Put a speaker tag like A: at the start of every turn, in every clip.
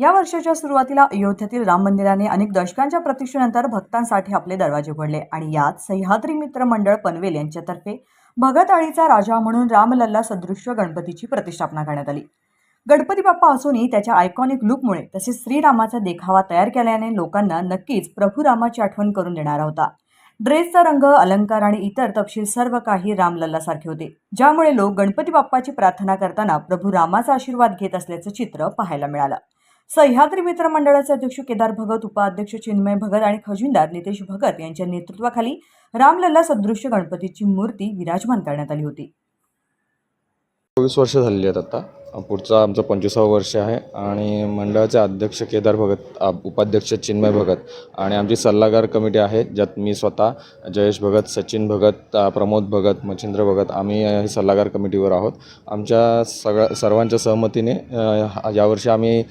A: या वर्षाच्या सुरुवातीला अयोध्येतील राम मंदिराने अनेक दशकांच्या प्रतीक्षेनंतर भक्तांसाठी आपले दरवाजे उघडले आणि यात सह्याद्री मित्र मंडळ पनवेल यांच्यातर्फे भगत आळीचा राजा म्हणून रामलल्ला सदृश्य गणपतीची प्रतिष्ठापना करण्यात आली. गणपती बाप्पा असूनही त्याच्या आयकॉनिक लुकमुळे तसेच श्रीरामाचा देखावा तयार केल्याने लोकांना नक्कीच प्रभू रामाची आठवण करून देणारा होता. ड्रेसचा रंग अलंकार आणि इतर तपशील सर्व काही रामलल्लासारखे होते ज्यामुळे लोक गणपती बाप्पाची प्रार्थना करताना प्रभू रामाचा आशीर्वाद घेत असल्याचं चित्र पाहायला मिळालं. सह्याद्री मित्र मंडळाचे अध्यक्ष केदार भगत उपाध्यक्ष चिन्मय भगत आणि खजिनदार नितेश भगत यांच्या नेतृत्वाखाली रामलल्ला सदृश्य गणपतीची मूर्ती विराजमान करण्यात आली होती.
B: चोवीस वर्ष झालेली आहेत आता. पुढचं आमचं पंचवीसावं वर्ष आहे आणि मंडळाचे अध्यक्ष केदार भगत उपाध्यक्ष चिन्मय भगत आणि आमची सल्लागार कमिटी आहे ज्यात मी स्वतः जयेश भगत सचिन भगत प्रमोद भगत मच्छिंद्र भगत आम्ही ही सल्लागार कमिटीवर आहोत. आमच्या सगळ्या सर्वांच्या सहमतीने यावर्षी आम्ही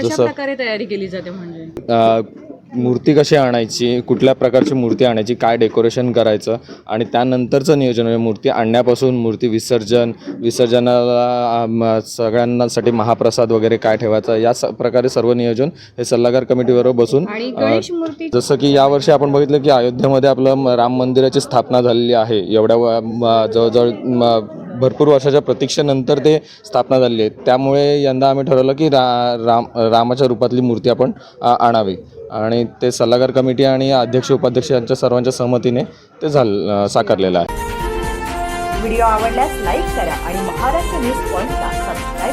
B: जसं
C: तयारी केली जाते म्हणजे?
B: मूर्ती कशी आणायची कुठल्या प्रकारची मूर्ती आणायची काय डेकोरेशन करायचं आणि त्यानंतरचं नियोजन म्हणजे मूर्ती आणण्यापासून मूर्ती विसर्जन विसर्जनाला अम, सगळ्यांसाठी महाप्रसाद वगैरे काय ठेवायचं या स प्रकारे सर्व नियोजन हे सल्लागार कमिटीबरोबर बसून जसं की यावर्षी आपण बघितलं की अयोध्येमध्ये आपलं राम मंदिराची स्थापना झालेली आहे. एवढ्या जवळजवळ भरपूर वर्षाच्या प्रतीक्षेनंतर ते स्थापना झालेली आहे. त्यामुळे यंदा आम्ही ठरवलं की रा राम रामाच्या रूपातली मूर्ती आपण आणावी. आणि ते सल्लागार कमिटी आणि अध्यक्ष उपाध्यक्ष यांच्या सर्वांच्या सहमतीने ते झालं साकारलेलं आहे.
A: व्हिडिओ आवडल्यास लाईक करा आणि महाराष्ट्र न्यूज पॉईंटला सबस्क्राईब